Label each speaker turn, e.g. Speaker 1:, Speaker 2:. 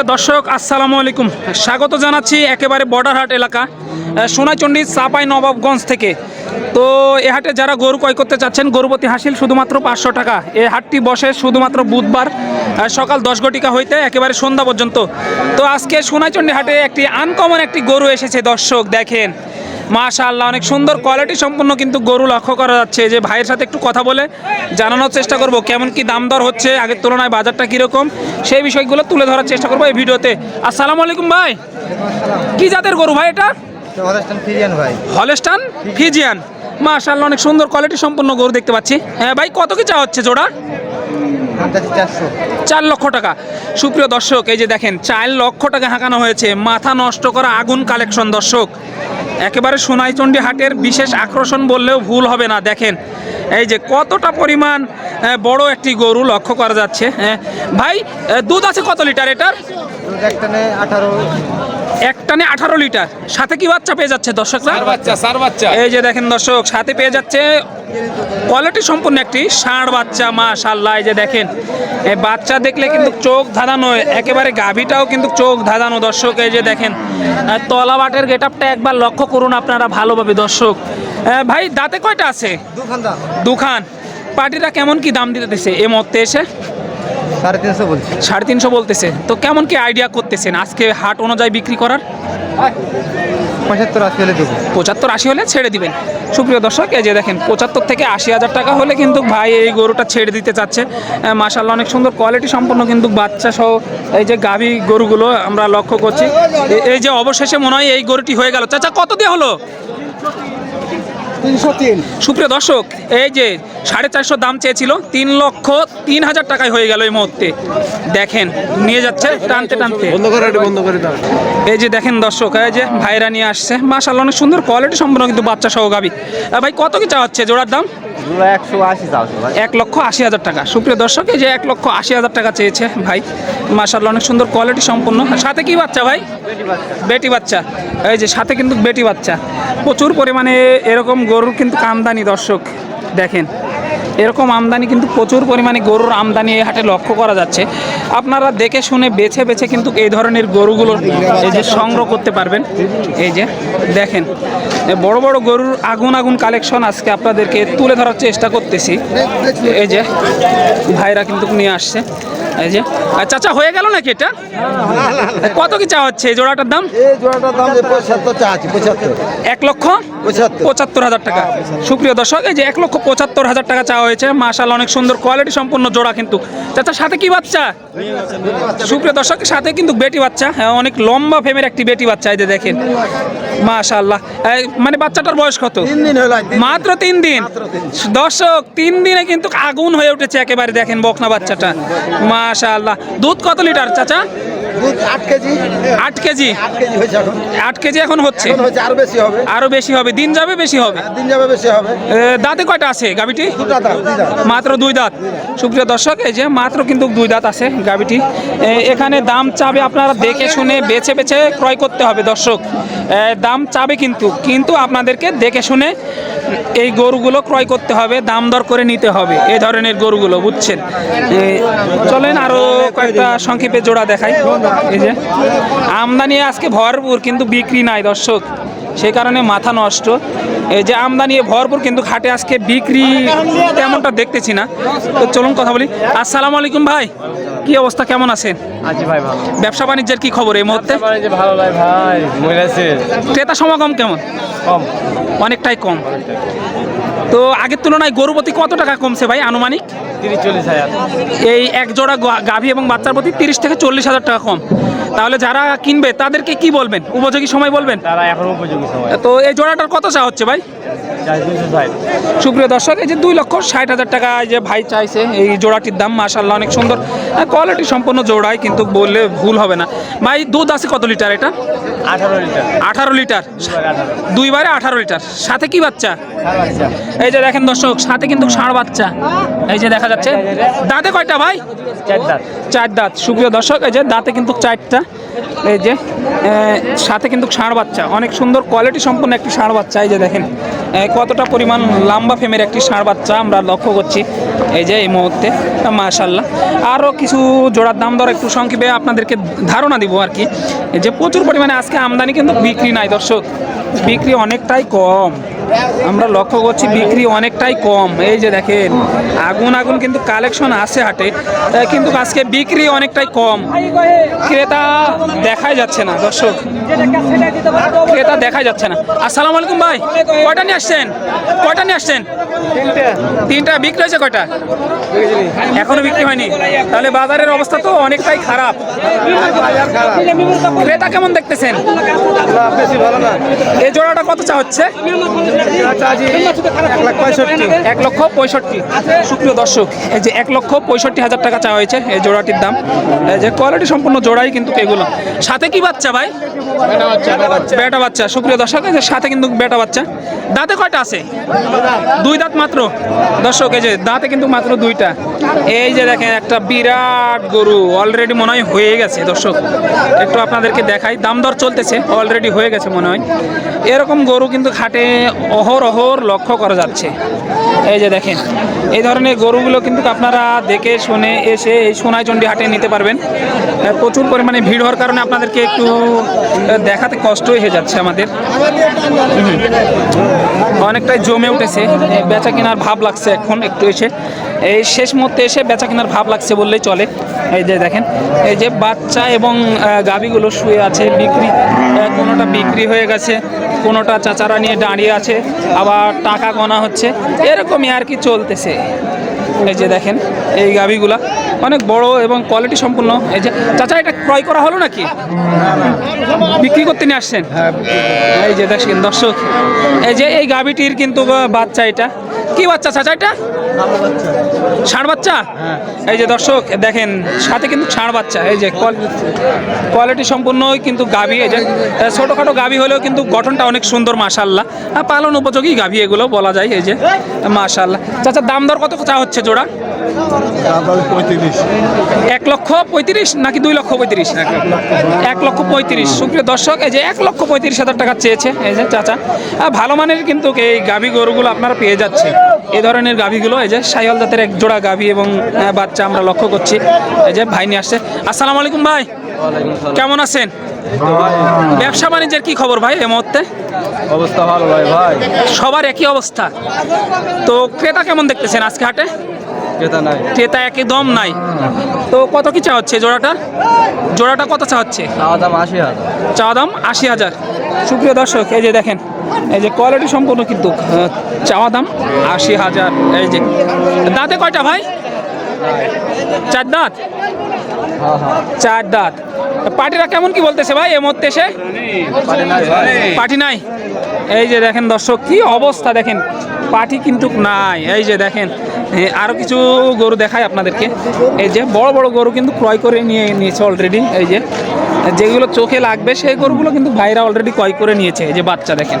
Speaker 1: সুপ্রিয় দর্শক, আসসালামু আলাইকুম। স্বাগত জানাচ্ছি একেবারে বর্ডারহাট এলাকা সোনাচণ্ডী চাপাই নবাবগঞ্জ থেকে। তো এ হাটে যারা গরু ক্রয় করতে চাচ্ছেন গরুপতি হাসিল শুধুমাত্র পাঁচশো টাকা। এ হাটটি বসে শুধুমাত্র বুধবার সকাল দশ ঘটিকা হইতে একেবারে সন্ধ্যা পর্যন্ত। তো আজকে সোনাইচন্ডী হাটে একটি আনকমন একটি গরু এসেছে, দর্শক দেখেন। মাশাআল্লাহ অনেক সুন্দর কোয়ালিটি সম্পন্ন কিন্তু গরু লক্ষ্য করা যাচ্ছে। যে ভাইয়ের সাথে একটু কথা বলে জানানোর চেষ্টা করব কেমন কি দাম দর হচ্ছে আগের তুলনায় বাজারটা কীরকম সেই বিষয়গুলো তুলে ধরার চেষ্টা করব এই ভিডিওতে। আসসালামু আলাইকুম ভাই। কি জাতের গরু ভাই এটা?
Speaker 2: ভাই।
Speaker 1: Holstein Friesian. মাশাআল্লাহ অনেক সুন্দর কোয়ালিটি সম্পন্ন গরু দেখতে পাচ্ছি। হ্যাঁ ভাই কত কি চা হচ্ছে জোড়া? চার লক্ষ টাকা। সুপ্রিয় দর্শক এই যে দেখেন চার লক্ষ টাকা হাঁকানো হয়েছে মাথা নষ্ট করা আগুন কালেকশন দর্শক। একেবারে সোনাইচন্ডী হাটের বিশেষ আকর্ষণ বললেও ভুল হবে না, দেখেন এই যে কতটা পরিমাণ বড় একটি গরু লক্ষ্য করা যাচ্ছে। ভাই দুধ আছে কত লিটার এটার
Speaker 2: দুধ আঠারো
Speaker 1: একটানে আঠারো লিটার। সাথে কি বাচ্চা পেয়ে যাচ্ছে দর্শকরা?
Speaker 3: বাচ্চা সার বাচ্চা।
Speaker 1: এই যে দেখেন দর্শক সাথে পেয়ে যাচ্ছে কোয়ালিটি সম্পূর্ণ একটি ষাঁড় বাচ্চা মাশাল্লাহ এই যে দেখেন এই বাচ্চা দেখলে কিন্তু চোখ ধাঁধানো একেবারে গাভীটাও কিন্তু চোখ ধাঁধানো দর্শক। এই যে দেখেন তলা বাটের গেট আপটা একবার লক্ষ্য করুন আপনারা ভালোভাবে দর্শক। ভাই দাঁতে কয়টা আছে?
Speaker 2: দুখান
Speaker 1: দুখান। পার্টিটা কেমন কি দাম দিতেছে এ মধ্যে এসে?
Speaker 2: সাড়ে তিনশো বলছি।
Speaker 1: সাড়ে তিনশো বলতেছে। তো কেমন কি আইডিয়া করতেছেন? আজকে হাট অনুযায়ী বিক্রি করার?
Speaker 2: পঁচাত্তর আশি হলে দেবো।
Speaker 1: পঁচাত্তর আশি হলে ছেড়ে দিবেন। সুপ্রিয় দর্শক এই যে দেখেন পঁচাত্তর থেকে আশি হাজার টাকা হলে কিন্তু ভাই এই গরুটা ছেড়ে দিতে চাচ্ছে। মাসাল্লাহ অনেক সুন্দর কোয়ালিটি সম্পন্ন কিন্তু বাচ্চা সহ এই যে গাভী গরুগুলো আমরা লক্ষ্য করছি। এই যে অবশেষে মনে হয় এই গরুটি হয়ে গেল। চাচা কত দিয়ে হলো?
Speaker 2: তিনশো তিন।
Speaker 1: সুপ্রিয় দর্শক এই যে সাড়ে চারশো দাম চেয়েছিল তিন লক্ষ তিন হাজার টাকায় হয়ে গেল এই মুহূর্তে। দেখেন নিয়ে যাচ্ছে টানতে টানতে। এই যে দেখেন দর্শক এই যে ভাইরা নিয়ে আসছে। মাসাল্লাহ অনেক সুন্দর কোয়ালিটি সম্পূর্ণ কিন্তু বাচ্চা সহ গাবি ভাই কত কি চাওয়া হচ্ছে জোড়ার দাম? এক লক্ষ আশি হাজার টাকা। সুপ্রিয় দর্শক এই যে এক লক্ষ আশি হাজার টাকা চেয়েছে ভাই মার্শাল্লাহ অনেক সুন্দর কোয়ালিটি সম্পন্ন। সাথে কি বাচ্চা ভাই? বেটি বাচ্চা। এই যে সাথে কিন্তু বেটি বাচ্চা। প্রচুর পরিমাণে এরকম গরুর কিন্তু আমদানি দর্শক দেখেন। এরকম আমদানি কিন্তু প্রচুর পরিমাণে গরুর আমদানি এই হাটে লক্ষ্য করা যাচ্ছে। আপনারা দেখে শুনে বেছে বেছে কিন্তু এই ধরনের গরুগুলো এই যে সংগ্রহ করতে পারবেন। এই যে দেখেন বড় বড় গরুর আগুন আগুন কালেকশন আজকে আপনাদেরকে তুলে ধরার চেষ্টা করতেছি। এই যে ভাইরা কিন্তু নিয়ে আসছে। এই যে চাচা হয়ে গেল নাকি এটা? কত কি চা হচ্ছে? এই জোড়াটার দাম?
Speaker 2: এই জোড়াটার দাম পঁচাত্তর চা আছে পঁচাত্তর।
Speaker 1: এক লক্ষ
Speaker 2: পঁচাত্তর।
Speaker 1: হাজার টাকা। সুপ্রিয় দর্শক এই যে এক লক্ষ পঁচাত্তর হাজার টাকা চাওয়া হয়েছে। মাশাল অনেক সুন্দর কোয়ালিটি সম্পন্ন জোড়া কিন্তু। চাচা সাথে কি বাচ্চা? সুপ্রিয় দর্শকের সাথে কিন্তু বেটি বাচ্চা। হ্যাঁ অনেক লম্বা ফেমের একটি বেটি বাচ্চা এই যে দেখেন। মাশাল্লাহ মানে বাচ্চাটার বয়স কত? মাত্র তিন দিন? দর্শক তিন দিনে কিন্তু আগুন হয়ে উঠেছে একেবারে দেখেন বকনা বাচ্চাটা। মাশাল্লাহ দুধ কত লিটার চাচা?
Speaker 2: দুধ আট কেজি।
Speaker 1: আট কেজি?
Speaker 2: আট কেজি হয়েছে এখন।
Speaker 1: আট কেজি এখন হচ্ছে?
Speaker 2: এখন হচ্ছে আরও বেশি হবে।
Speaker 1: আরও বেশি হবে। দিন যাবে বেশি হবে?
Speaker 2: দিন যাবে বেশি হবে।
Speaker 1: দাঁতে কয়টা আছে গাবিটি মাত্র দুই দাঁত। সুপ্রিয় দর্শক এই যে মাত্র কিন্তু দুই দাঁত আছে গাবিটি এখানে দাম চাবে আপনারা দেখে শুনে বেছে বেছে ক্রয় করতে হবে দর্শক। দাম চাবে কিন্তু। কিন্তু আপনাদেরকে দেখে শুনে এই গরুগুলো ক্রয় করতে হবে দাম দর করে নিতে হবে এই ধরনের গরুগুলো বুঝছেন? চলেন আরও কয়েকটা সংক্ষেপে জোড়া দেখাই। এই যে আমদানি আজকে ভরপুর কিন্তু বিক্রি নাই দর্শক। সেই কারণে মাথা নষ্ট। এই যে আমদানি ভরপুর কিন্তু ঘাটে আজকে বিক্রি তেমনটা দেখতেছি না। তো চলুন কথা বলি। আসসালামু আলাইকুম ভাই কি অবস্থা কেমন আছেন?
Speaker 3: আজি ভাই ভালো।
Speaker 1: ব্যবসা বাণিজ্যের কি খবর এই মুহূর্তে?
Speaker 3: ভালো ভাই
Speaker 1: ক্রেতা সমাগম কেমন?
Speaker 3: কম।
Speaker 1: অনেকটাই কম। তো আগের তুলনায় গরু প্রতি কত টাকা কমছে ভাই আনুমানিক?
Speaker 3: তিরিশ চল্লিশ হাজার।
Speaker 1: এই এক জোড়া গাভী এবং বাচ্চার প্রতি তিরিশ থেকে চল্লিশ হাজার টাকা কম। তাহলে যারা কিনবে তাদেরকে কি বলবেন? উপযোগী সময় বলবেন?
Speaker 3: তারা এখন উপযোগী সময়।
Speaker 1: তো এই জোড়াটার কত চা হচ্ছে ভাই? সুপ্রিয় দর্শক এই যে দুই লক্ষ ষাট হাজার টাকা এই যে ভাই চাইছে এই জোড়াটির দাম মাশাল্লাহ অনেক সুন্দর। কোয়ালিটি সম্পন্ন জোড়াই কিন্তু বললে ভুল হবে না। ভাই দুধ আছে কত লিটার এটা?
Speaker 3: আঠারো লিটার।
Speaker 1: আঠারো লিটার। দুইবারে আঠারো। লিটার। সাথে কি বাচ্চা? এই যে দেখেন দর্শক সাথে কিন্তু ষাঁড় বাচ্চা। এই যে দেখা যাচ্ছে। দাঁতে কয়টা ভাই?
Speaker 3: চার দাঁত।
Speaker 1: চার দাঁত। সুপ্রিয় দর্শক এই যে দাঁতে কিন্তু চারটা। এই যে সাথে কিন্তু ষাঁড় বাচ্চা। অনেক সুন্দর কোয়ালিটি সম্পন্ন একটি ষাঁড় বাচ্চা। এই যে দেখেন। কতটা পরিমাণ লম্বা ফেমের একটি ষাঁড় বাচ্চা আমরা লক্ষ্য করছি? এই যে এই মুহূর্তে মাশাল্লাহ আরও কিছু জোড়ার দাম দর একটু সংক্ষেপে আপনাদেরকে ধারণা দিব আর কি। যে প্রচুর পরিমাণে আজকে আমদানি কিন্তু বিক্রি নাই, দর্শক। বিক্রি অনেকটাই কম। আমরা লক্ষ্য করছি বিক্রি অনেকটাই কম। এই যে দেখেন আগুন আগুন কিন্তু কালেকশন আছে হাটে কিন্তু আজকে বিক্রি অনেকটাই কম। ক্রেতা দেখাই যাচ্ছে না দর্শক। ক্রেতা দেখা যাচ্ছে না। আসসালামু আলাইকুম ভাই কয়টা নিয়ে আসছেন? কয়টা নিয়ে আসছেন? তিনটা। বিক্রি হয়েছে কয়টা? এখনও বিক্রি হয়নি। তাহলে বাজারের অবস্থা তো অনেকটাই খারাপ। ক্রেতা কেমন দেখতেছেন? এই জোড়াটা কত চা হচ্ছে?
Speaker 2: এক
Speaker 1: লক্ষ পঁয়ষট্টি। সুপ্রিয় দর্শক এই যে এক লক্ষ পঁয়ষট্টি হাজার টাকা চাওয়া হয়েছে এই জোড়াটির দাম। এই যে কোয়ালিটি সম্পূর্ণ জোড়াই কিন্তু এগুলো। সাথে কি বাচ্চা ভাই? বেটা বাচ্চা। সুপ্রিয় দর্শক এই যে সাথে কিন্তু বেটা বাচ্চা। দাঁতে কয়টা আছে? দুই দাঁত মাত্র। দর্শক এই যে দাঁতে কিন্তু মাত্র দুইটা। এই যে দেখেন একটা বিরাট গরু অলরেডি মনে হয় হয়ে গেছে। দর্শক একটু আপনাদেরকে দেখাই। দাম দর চলতেছে অলরেডি হয়ে গেছে মনে হয়। এরকম গরু কিন্তু ঘাটে অহর অহর লক্ষ্য করা যাচ্ছে। এই যে দেখেন, এই ধরনের গরুগুলো কিন্তু আপনারা দেখে শুনে এসে এই সোনাইচন্ডী হাটে নিতে পারবেন। প্রচুর পরিমাণে ভিড় হওয়ার কারণে আপনাদেরকে একটু দেখাতে কষ্টই হয়ে যাচ্ছে আমাদের। অনেকটাই জমে উঠেছে বেচা কেনার ভাব লাগছে এখন একটু এসে। এই শেষ মুহূর্তে এসে বেচা কেনার ভাব লাগছে বললেই চলে। এই যে দেখেন এই যে বাচ্চা এবং গাভীগুলো শুয়ে আছে বিক্রি কোনোটা বিক্রি হয়ে গেছে কোনোটা চাচারা নিয়ে দাঁড়িয়ে আছে আবার টাকা গোনা হচ্ছে এরকমই আর কি চলতেছে। এই যে দেখেন এই গাভীগুলা অনেক বড় এবং কোয়ালিটি সম্পূর্ণ। এই যে চাচা এটা ক্রয় করা হলো নাকি? বিক্রি করতে নিয়ে আসছেন? এই যে দেখেন দর্শক এই যে এই গাভীটির কিন্তু বাচ্চা এটা। কি বাচ্চা, চাচা এটা? ষাঁড় বাচ্চা? এই যে দর্শক, দেখেন, সাথে কিন্তু ষাঁড় বাচ্চা, এই যে কোয়ালিটি সম্পূর্ণ কিন্তু গাভি, এই যে ছোটোখাটো গাভি হলেও কিন্তু গঠনটা অনেক সুন্দর মাশাল্লাহ পালন উপযোগী গাভি এগুলো বলা যায়, এই যে মাশাল্লাহ চাচা, দাম দর কত চা হচ্ছে জোড়া? এক লক্ষ পঁয়ত্রিশ নাকি দুই লক্ষ পঁয়ত্রিশ? এক লক্ষ পঁয়ত্রিশ। সুপ্রিয় দর্শক এই যে এক লক্ষ পঁয়ত্রিশ হাজার টাকা চেয়েছে এই যে চাচা। ভালো মানের কিন্তু এই গাভী গরুগুলো আপনারা পেয়ে যাচ্ছে এই ধরনের গাভীগুলো এই যে সাইল জাতের এক জোড়া গাভী এবং বাচ্চা আমরা লক্ষ্য করছি। এই যে ভাই নিয়ে আসছে। আসসালামু আলাইকুম ভাই। কেমন আছেন? ব্যবসা বাণিজ্যের কি খবর ভাই এই মুহূর্তে?
Speaker 3: অবস্থা ভালো ভাই ভাই।
Speaker 1: সবার একই অবস্থা। তো ক্রেতা কেমন দেখতেছেন আজকে হাটে?
Speaker 3: ক্রেতা নাই।
Speaker 1: ক্রেতা একদম নাই। তো কত কি চা হচ্ছে জোড়াটা জোড়াটা কত চা হচ্ছে?
Speaker 3: খাওয়া দাম আশি হাজার।
Speaker 1: চা দাম আশি হাজার। সুপ্রিয় দর্শক এই যে দেখেন এই যে কোয়ালিটি সম্পূর্ণ কিন্তু চাওয়া দাম আশি হাজার। এই যে দাঁতে কয়টা ভাই? চার দাঁত? চার দাঁত। পার্টিরা কেমন কি বলতেছে ভাই এর মধ্যে এসে? পার্টি নাই? এই যে দেখেন দর্শক কি অবস্থা দেখেন। পার্টি কিন্তু নাই। এই যে দেখেন এ, আরও কিছু গরু দেখায় আপনাদেরকে। এই যে বড় বড় গরু কিন্তু ক্রয় করে নিয়ে নিয়েছে অলরেডি এই যে। যেগুলো চোখে লাগবে সেই গরুগুলো কিন্তু ভাইরা অলরেডি ক্রয় করে নিয়েছে এই যে বাচ্চা দেখেন।